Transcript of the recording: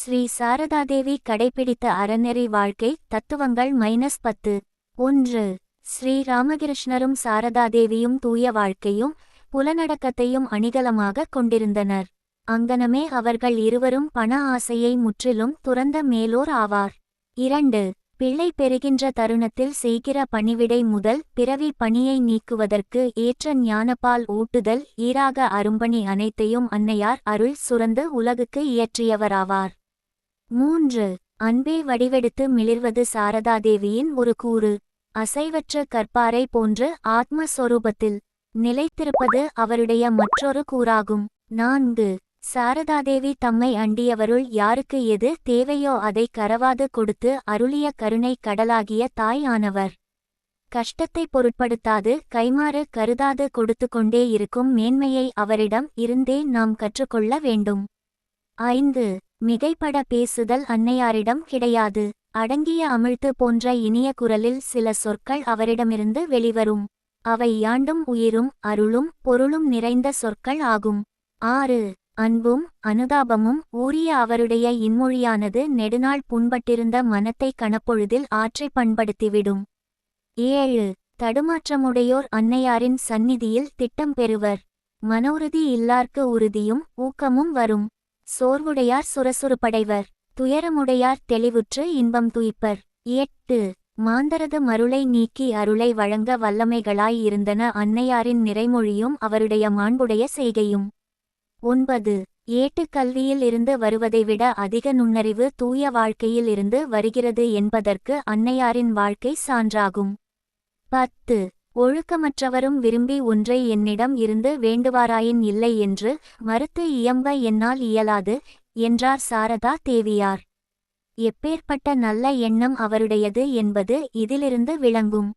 ஸ்ரீ சாரதாதேவி கடைபிடித்த அறநெறி வாழ்க்கை தத்துவங்கள் மைனஸ் பத்து. ஒன்று. ஸ்ரீ ராமகிருஷ்ணரும் சாரதாதேவியும் தூய வாழ்க்கையும் புலனடக்கத்தையும் அணிகலமாக கொண்டிருந்தனர். அங்கனமே அவர்கள் இருவரும் பண ஆசையை முற்றிலும் துறந்த மேலோர் ஆவார். இரண்டு. பிள்ளை பெறுகின்ற தருணத்தில் செய்கிற பணிவிடை முதல் பிறவி பணியை நீக்குவதற்கு ஏற்ற ஞானப்பால் ஊட்டுதல் ஈராக அரும்பணி அனைத்தையும் அன்னையார் அருள் சுரந்து உலகுக்கு இயற்றியவராவார். மூன்று அன்பே வடிவெடுத்து மிளிர்வது சாரதாதேவியின் ஒரு கூறு. அசைவற்ற கற்பாரை போன்று ஆத்மஸ்வரூபத்தில் நிலைத்திருப்பது அவருடைய மற்றொரு கூறாகும். நான்கு சாரதாதேவி தம்மை அண்டியவருள் யாருக்கு எது தேவையோ அதை கரவாது கொடுத்து அருளிய கருணை கடலாகிய தாய் ஆனவர். கஷ்டத்தை பொருட்படுத்தாது கைமாறு கருதாது கொடுத்து கொண்டே இருக்கும் மேன்மையை அவரிடம் இருந்தே நாம் கற்றுக்கொள்ள வேண்டும். ஐந்து மிகைப்பட பேசுதல் அன்னையாரிடம் கிடையாது. அடங்கிய அமிழ்த்து போன்ற இனிய குரலில் சில சொற்கள் அவரிடமிருந்து வெளிவரும். அவை யாண்டும் உயிரும் அருளும் பொருளும் நிறைந்த சொற்கள் ஆகும். ஆறு. அன்பும் அனுதாபமும் ஊறிய அவருடைய இன்மொழியானது நெடுநாள் புண்பட்டிருந்த மனத்தை கணப்பொழுதில் ஆற்றை பண்படுத்திவிடும். ஏழு. தடுமாற்றமுடையோர் அன்னையாரின் சந்நிதியில் திட்டம் பெறுவர். மனோருதி இல்லார்க்கு உறுதியும் ஊக்கமும் வரும். சோர்வுடையார் சுரசுறுப்படைவர். துயரமுடையார் தெளிவுற்று இன்பம் துய்ப்பர். எட்டு மாந்தரது மருளை நீக்கி அருளை வழங்க வல்லமைகளாய் இருந்தன அன்னையாரின் நிறைமொழியும் அவருடைய மாண்புடைய செய்கையும். ஒன்பது. ஏட்டுக் கல்வியில் இருந்து வருவதை விட அதிக நுண்ணறிவு தூய வாழ்க்கையில் இருந்து வருகிறது என்பதற்கு அன்னையாரின் வாழ்க்கை சான்றாகும். பத்து. ஒழுக்கமற்றவரும் விரும்பி ஒன்றை என்னிடம் இருந்து வேண்டுவாராயின் இல்லை என்று மறுத்து இயம்ப என்னால் இயலாது என்றார் சாரதா தேவியார். எப்பேற்பட்ட நல்ல எண்ணம் அவருடையது என்பது இதிலிருந்து விளங்கும்.